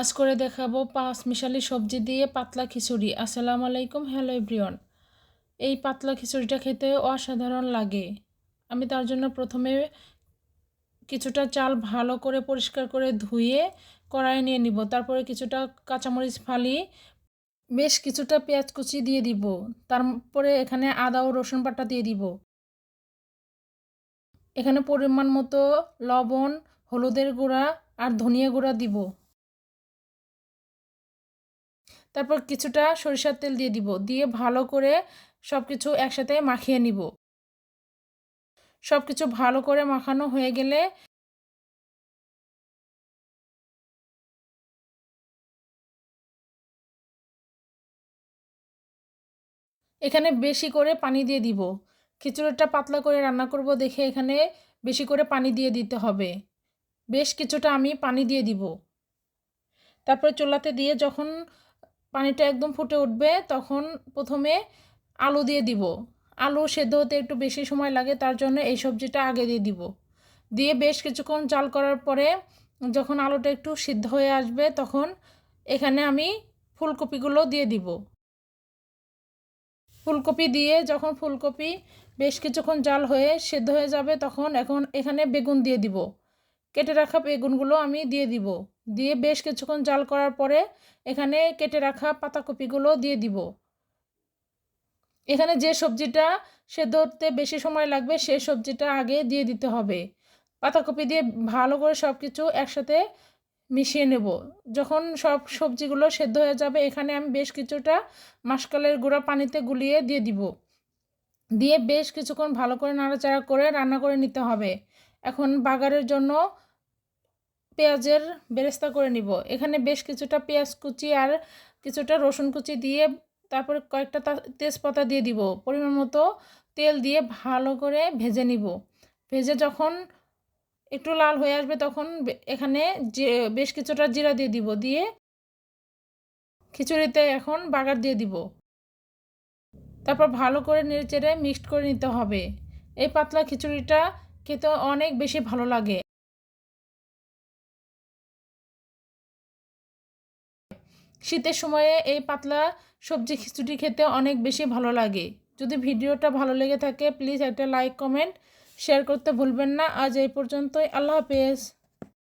আজ করে দেখাবো পাঁচ মিশালি সবজি দিয়ে পাতলা খিচুড়ি। আসসালামু আলাইকুম, হ্যালো এভরিওয়ান। এই পাতলা খিচুড়িটা খেতে অসাধারণ লাগে। আমি তার জন্য প্রথমে কিছুটা চাল ভালো করে পরিষ্কার করে ধুয়ে কড়াই নিয়ে নিব। তারপরে কিছুটা কাঁচামরিচ ফালি বেশ কিছুটা পেঁয়াজ কুচি দিয়ে দিব। তারপরে এখানে আদা ও রসুন বাটা দিয়ে দিব। এখানে পরিমাণ মতো লবণ, হলুদের গুঁড়া আর ধনিয়া গুঁড়া দিব। তারপর কিছুটা সরিষার তেল দিয়ে দিব। দিয়ে ভালো করে সব কিছু একসাথে মাখিয়ে নিব। সব কিছু ভালো করে মাখানো হয়ে গেলে এখানে বেশি করে পানি দিয়ে দিব। খিচুড়িটা পাতলা করে রান্না করব দেখে এখানে বেশি করে পানি দিয়ে দিতে হবে। বেশ কিছুটা আমি পানি দিয়ে দিব। তারপরে চুলাতে দিয়ে যখন পানিটা একদম ফুটে উঠবে, তখন প্রথমে আলু দিয়ে দিব। আলু সেদ্ধ হতে একটু বেশি সময় লাগে, তার জন্য এই সবজিটা আগে দিয়ে দিব। দিয়ে বেশ কিছুক্ষণ জাল করার পরে যখন আলুটা একটু সিদ্ধ হয়ে আসবে, তখন এখানে আমি ফুলকপিগুলো দিয়ে দিব। ফুলকপি দিয়ে যখন ফুলকপি বেশ কিছুক্ষণ জাল হয়ে সেদ্ধ হয়ে যাবে, তখন এখন এখানে বেগুন দিয়ে দিব। কেটে রাখা বেগুনগুলো আমি দিয়ে দিব। দিয়ে বেশ কিছুক্ষণ জাল করার পরে এখানে কেটে রাখা পাতাকপিগুলো দিয়ে দিব। এখানে যে সবজিটা সেদ্ধ হতে বেশি সময় লাগবে সেই সবজিটা আগে দিয়ে দিতে হবে। পাতাকপি দিয়ে ভালো করে সব কিছু একসাথে মিশিয়ে নেব। যখন সব সবজিগুলো সেদ্ধ হয়ে যাবে এখানে আমি বেশ কিছুটা মাসকালের গুঁড়া পানিতে গুলিয়ে দিয়ে দিব। দিয়ে বেশ কিছুক্ষণ ভালো করে নাড়াচাড়া করে রান্না করে নিতে হবে। এখন বাগারের জন্য পেঁয়াজের বেরেস্তা করে নিব। এখানে বেশ কিছুটা পেঁয়াজ কুচি আর কিছুটা রসুন কুচি দিয়ে তারপরে কয়েকটা তেজপাতা দিয়ে দিব। পরিমাণ মতো তেল দিয়ে ভালো করে ভেজে নিব। ভেজে যখন একটু লাল হয়ে আসবে তখন এখানে যে বেশ কিছুটা জিরা দিয়ে দিব। দিয়ে খিচুড়িতে এখন বাগার দিয়ে দিব। তারপর ভালো করে নেড়ে চেড়ে মিক্সড করে নিতে হবে। এই পাতলা খিচুড়িটা খেতে অনেক বেশি ভালো লাগে। শীতের সময়ে এই পাতলা সবজি খিচুড়ি খেতে অনেক বেশি ভালো লাগে। যদি ভিডিওটা ভালো লেগে থাকে প্লিজ একটা লাইক কমেন্ট শেয়ার করতে ভুলবেন না। আজ এই পর্যন্তই। আল্লাহ হাফেজ।